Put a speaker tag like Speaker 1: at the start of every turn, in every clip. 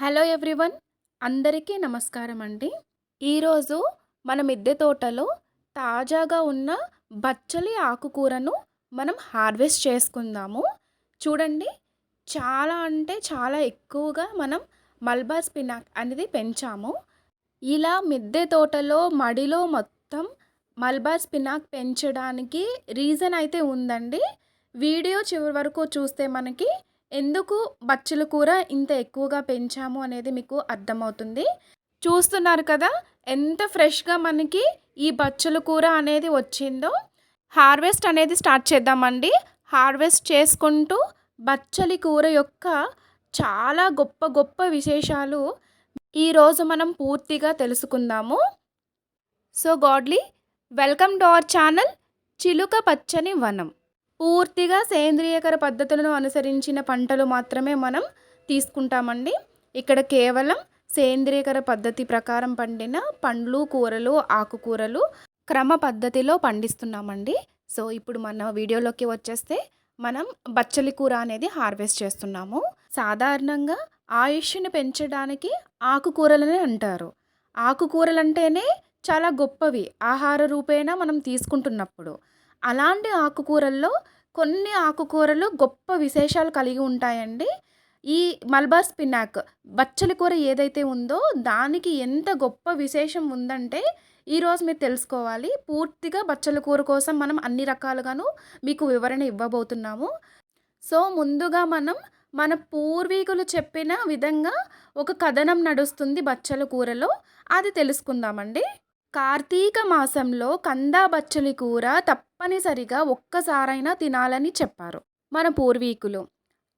Speaker 1: Hello everyone అందరికీ నమస్కారం అండి. ఈరోజు మన మిద్దె తోటలో తాజాగా ఉన్న బచ్చలి ఆకుకూరను మనం హార్వెస్ట్ చేసుకుందాము. చూడండి చాలా అంటే చాలా ఎక్కువగా మనం మల్బార్ స్పినాక్ అనేది పెంచాము. ఇలా మిద్దె తోటలో మడిలో మొత్తం మల్బార్ స్పినాక్ పెంచడానికి రీజన్ అయితే ఉందండి. వీడియో చివరి వరకు చూస్తే మనకి ఎందుకు బచ్చల కూర ఇంత ఎక్కువగా పెంచాము అనేది మీకు అర్థమవుతుంది. చూస్తున్నారు కదా ఎంత ఫ్రెష్గా మనకి ఈ బచ్చల కూర అనేది వచ్చిందో. హార్వెస్ట్ అనేది స్టార్ట్ చేద్దామండి. హార్వెస్ట్ చేసుకుంటూ బచ్చలి కూర యొక్క చాలా గొప్ప గొప్ప విశేషాలు ఈరోజు మనం పూర్తిగా తెలుసుకుందాము. So godly welcome to our channel చిలుక పచ్చని వనం. పూర్తిగా సేంద్రియకర పద్ధతులను అనుసరించిన పంటలు మాత్రమే మనం తీసుకుంటామండి. ఇక్కడ కేవలం సేంద్రియకర పద్ధతి ప్రకారం పండిన పండ్లు కూరలు ఆకుకూరలు క్రమ పద్ధతిలో పండిస్తున్నామండి. సో ఇప్పుడు మన వీడియోలోకి వచ్చేస్తే మనం బచ్చలి కూర అనేది హార్వెస్ట్ చేస్తున్నాము. సాధారణంగా ఆయుష్ని పెంచడానికి ఆకుకూరలనే అంటారు. ఆకుకూరలు అంటేనే చాలా గొప్పవి. ఆహార రూపేణా మనం తీసుకుంటున్నప్పుడు. అలాంటి ఆకుకూరల్లో కొన్ని ఆకుకూరలు గొప్ప విశేషాలు కలిగి ఉంటాయండి. ఈ మల్బార్ స్పినాక్ బచ్చలి కూర ఏదైతే ఉందో దానికి ఎంత గొప్ప విశేషం ఉందంటే ఈరోజు మీరు తెలుసుకోవాలి. పూర్తిగా బచ్చల కూర కోసం మనం అన్ని రకాలుగాను మీకు వివరణ ఇవ్వబోతున్నాము. సో ముందుగా మనం మన పూర్వీకులు చెప్పిన విధంగా ఒక కథనం నడుస్తుంది బచ్చల కూరలో. అది తెలుసుకుందామండి. కార్తీక మాసంలో కందా బచ్చలి కూర తప్పనిసరిగా ఒక్కసారైనా తినాలని చెప్పారు మన పూర్వీకులు.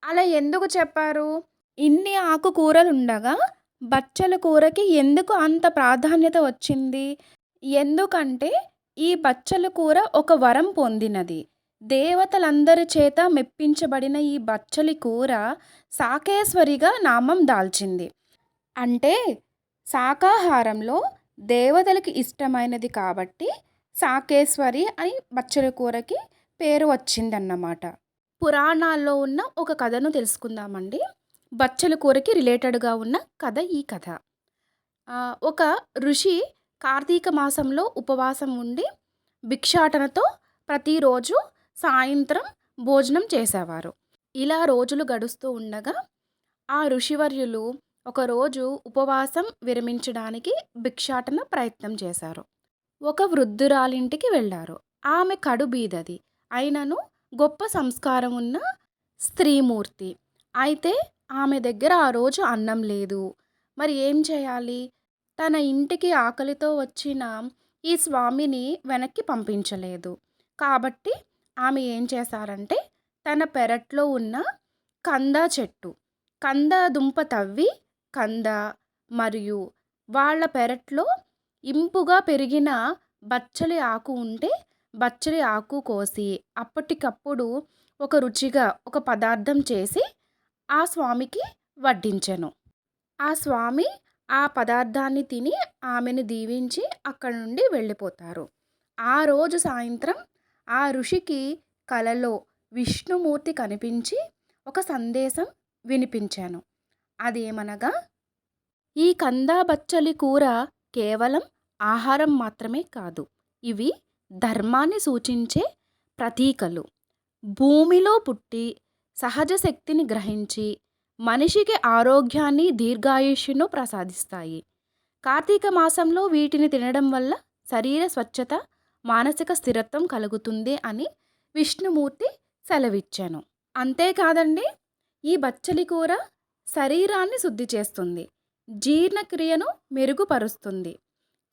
Speaker 1: అలా ఎందుకు చెప్పారు? ఇన్ని ఆకుకూరలు ఉండగా బచ్చల కూరకి ఎందుకు అంత ప్రాధాన్యత వచ్చింది? ఎందుకంటే ఈ బచ్చల కూర ఒక వరం పొందినది. దేవతలందరి చేత మెప్పించబడిన ఈ బచ్చలి కూర సాకేశ్వరిగా నామం దాల్చింది. అంటే శాకాహారంలో దేవతలకి ఇష్టమైనది కాబట్టి సాకేశ్వరి అని బచ్చల కూరకి పేరు వచ్చిందన్నమాట. పురాణాల్లో ఉన్న ఒక కథను తెలుసుకుందామండి. బచ్చల కూరకి రిలేటెడ్గా ఉన్న కథ ఈ కథ. ఒక ఋషి కార్తీక మాసంలో ఉపవాసం ఉండి భిక్షాటనతో ప్రతిరోజు సాయంత్రం భోజనం చేసేవారు. ఇలా రోజులు గడుస్తూ ఉండగా ఆ ఋషివర్యులు ఒకరోజు ఉపవాసం విరమించడానికి భిక్షాటన ప్రయత్నం చేశారు. ఒక వృద్ధురాలింటికి వెళ్ళారు. ఆమె కడు బీదది. అయినను గొప్ప సంస్కారం ఉన్న స్త్రీమూర్తి. అయితే ఆమె దగ్గర ఆ రోజు అన్నం లేదు. మరి ఏం చేయాలి? తన ఇంటికి ఆకలితో వచ్చిన ఈ స్వామిని వెనక్కి పంపించలేదు. కాబట్టి ఆమె ఏం చేశారంటే తన పెరట్లో ఉన్న కంద చెట్టు కంద దుంప తవ్వి కంద మరియు వాళ్ళ పెరట్లో ఇంపుగా పెరిగిన బచ్చలి ఆకు ఉంటే బచ్చలి ఆకు కోసి అప్పటికప్పుడు ఒక రుచిగా ఒక పదార్థం చేసి ఆ స్వామికి వడ్డించెను. ఆ స్వామి ఆ పదార్థాన్ని తిని ఆమెను దీవించి అక్కడి నుండి వెళ్ళిపోతారు. ఆ రోజు సాయంత్రం ఆ ఋషికి కలలో విష్ణుమూర్తి కనిపించి ఒక సందేశం వినిపించాను. అదేమనగా ఈ కందా బచ్చలి కూర కేవలం ఆహారం మాత్రమే కాదు ఇవి ధర్మాన్ని సూచించే ప్రతీకలు. భూమిలో పుట్టి సహజ శక్తిని గ్రహించి మనిషికి ఆరోగ్యాన్ని దీర్ఘాయుష్యును ప్రసాదిస్తాయి. కార్తీక మాసంలో వీటిని తినడం వల్ల శరీర స్వచ్ఛత మానసిక స్థిరత్వం కలుగుతుంది అని విష్ణుమూర్తి సెలవిచ్చాను. అంతేకాదండి ఈ బచ్చలి కూర శరీరాన్ని శుద్ధి చేస్తుంది. జీర్ణక్రియను మెరుగుపరుస్తుంది.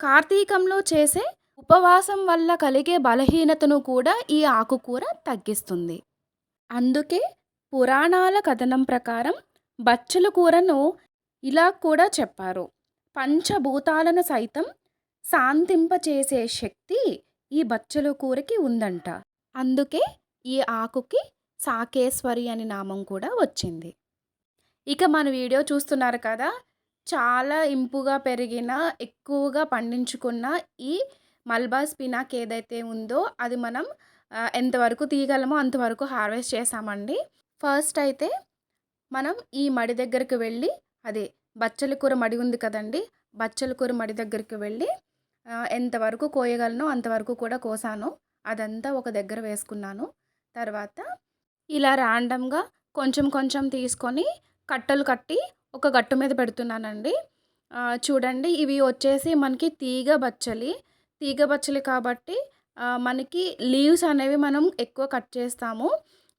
Speaker 1: కార్తీకంలో చేసే ఉపవాసం వల్ల కలిగే బలహీనతను కూడా ఈ ఆకుకూర తగ్గిస్తుంది. అందుకే పురాణాల కథనం ప్రకారం బచ్చల కూరను ఇలా కూడా చెప్పారు. పంచభూతాలను సైతం శాంతింపచేసే శక్తి ఈ బచ్చల కూరకి ఉందంట. అందుకే ఈ ఆకుకి సాకేశ్వరి అని నామం కూడా వచ్చింది. ఇక మన వీడియో చూస్తున్నారు కదా చాలా ఇంపుగా పెరిగిన ఎక్కువగా పండించుకున్న ఈ మల్బా స్పినాక్ ఏదైతే ఉందో అది మనం ఎంతవరకు తీయగలమో అంతవరకు హార్వెస్ట్ చేసామండి. ఫస్ట్ అయితే మనం ఈ మడి దగ్గరికి వెళ్ళి అదే బచ్చల కూర మడి ఉంది కదండి బచ్చల కూర మడి దగ్గరికి వెళ్ళి ఎంతవరకు కోయగలనో అంతవరకు కూడా కోసాను. అదంతా ఒక దగ్గర వేసుకున్నాను. తర్వాత ఇలా ర్యాండమ్గా కొంచెం కొంచెం తీసుకొని కట్టలు కట్టి ఒక గట్టు మీద పెడుతున్నానండి. చూడండి ఇవి వచ్చేసి మనకి తీగ బచ్చలి. తీగ బచ్చలి కాబట్టి మనకి లీవ్స్ అనేవి మనం ఎక్కువ కట్ చేస్తాము.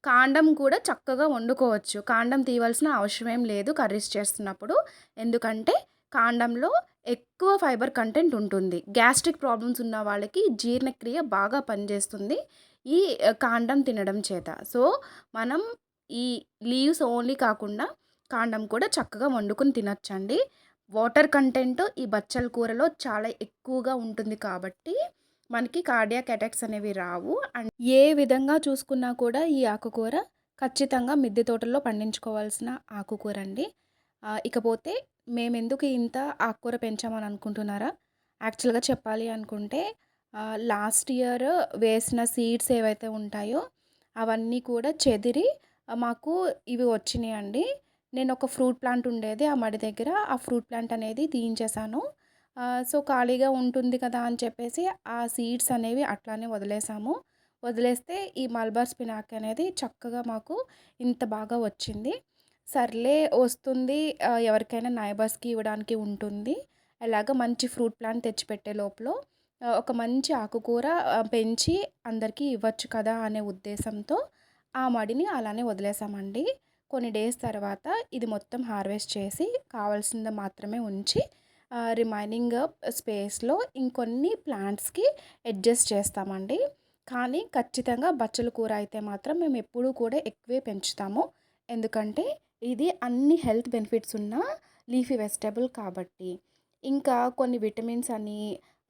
Speaker 1: కాండం కూడా చక్కగా వండుకోవచ్చు. కాండం తీయవలసిన అవసరం ఏం లేదు కర్రీస్ చేస్తున్నప్పుడు. ఎందుకంటే కాండంలో ఎక్కువ ఫైబర్ కంటెంట్ ఉంటుంది. గ్యాస్ట్రిక్ ప్రాబ్లమ్స్ ఉన్న వాళ్ళకి జీర్ణక్రియ బాగా పనిచేస్తుంది ఈ కాండం తినడం చేత. సో మనం ఈ లీవ్స్ ఓన్లీ కాకుండా కాండం కూడా చక్కగా వండుకొని తినొచ్చండి. వాటర్ కంటెంట్ ఈ బచ్చల కూరలో చాలా ఎక్కువగా ఉంటుంది కాబట్టి మనకి కార్డియాక్ అటాక్స్ అనేవి రావు. అండ్ ఏ విధంగా చూసుకున్నా కూడా ఈ ఆకుకూర ఖచ్చితంగా మిద్దె తోటల్లో పండించుకోవాల్సిన ఆకుకూర అండి ఇకపోతే మేము ఎందుకు ఇంత ఆకుకూర పెంచామని అనుకుంటున్నారా? యాక్చువల్గా చెప్పాలి అనుకుంటే లాస్ట్ ఇయర్ వేసిన సీడ్స్ ఏవైతే ఉంటాయో అవన్నీ కూడా చెదిరి మాకు ఇవి వచ్చినాయి అండి నేను ఒక ఫ్రూట్ ప్లాంట్ ఉండేది ఆ మడి దగ్గర. ఆ ఫ్రూట్ ప్లాంట్ అనేది తీయించేశాను. సో ఖాళీగా ఉంటుంది కదా అని చెప్పేసి ఆ సీడ్స్ అనేవి అట్లానే వదిలేసాము వదిలేస్తే ఈ మల్బార్ స్పినాక్ అనేది చక్కగా మాకు ఇంత బాగా వచ్చింది. సర్లే వస్తుంది. ఎవరికైనా నైబర్స్కి ఇవ్వడానికి ఉంటుంది. అలాగ మంచి ఫ్రూట్ ప్లాంట్ తెచ్చిపెట్టే లోపల ఒక మంచి ఆకుకూర పెంచి అందరికీ ఇవ్వచ్చు కదా అనే ఉద్దేశంతో ఆ మడిని అలానే వదిలేసామండి కొన్ని డేస్ తర్వాత ఇది మొత్తం హార్వెస్ట్ చేసి కావాల్సింది మాత్రమే ఉంచి రిమైనింగ్ స్పేస్లో ఇంకొన్ని ప్లాంట్స్కి అడ్జస్ట్ చేస్తామండి. కానీ ఖచ్చితంగా బచ్చల కూర అయితే మాత్రం మేము ఎప్పుడూ కూడా ఎక్కువే పెంచుతాము. ఎందుకంటే ఇది అన్ని హెల్త్ బెనిఫిట్స్ ఉన్న లీఫీ వెజిటబుల్ కాబట్టి. ఇంకా కొన్ని విటమిన్స్ అని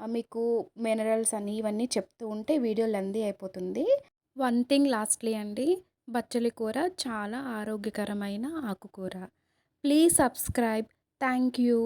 Speaker 1: మీకు మినరల్స్ అని ఇవన్నీ చెప్తూ ఉంటే వీడియో లెందీ అయిపోతుంది. వన్ థింగ్ లాస్ట్లీ అండి బచ్చలి కూర చాలా ఆరోగ్యకరమైన ఆకుకూర. Please subscribe thank you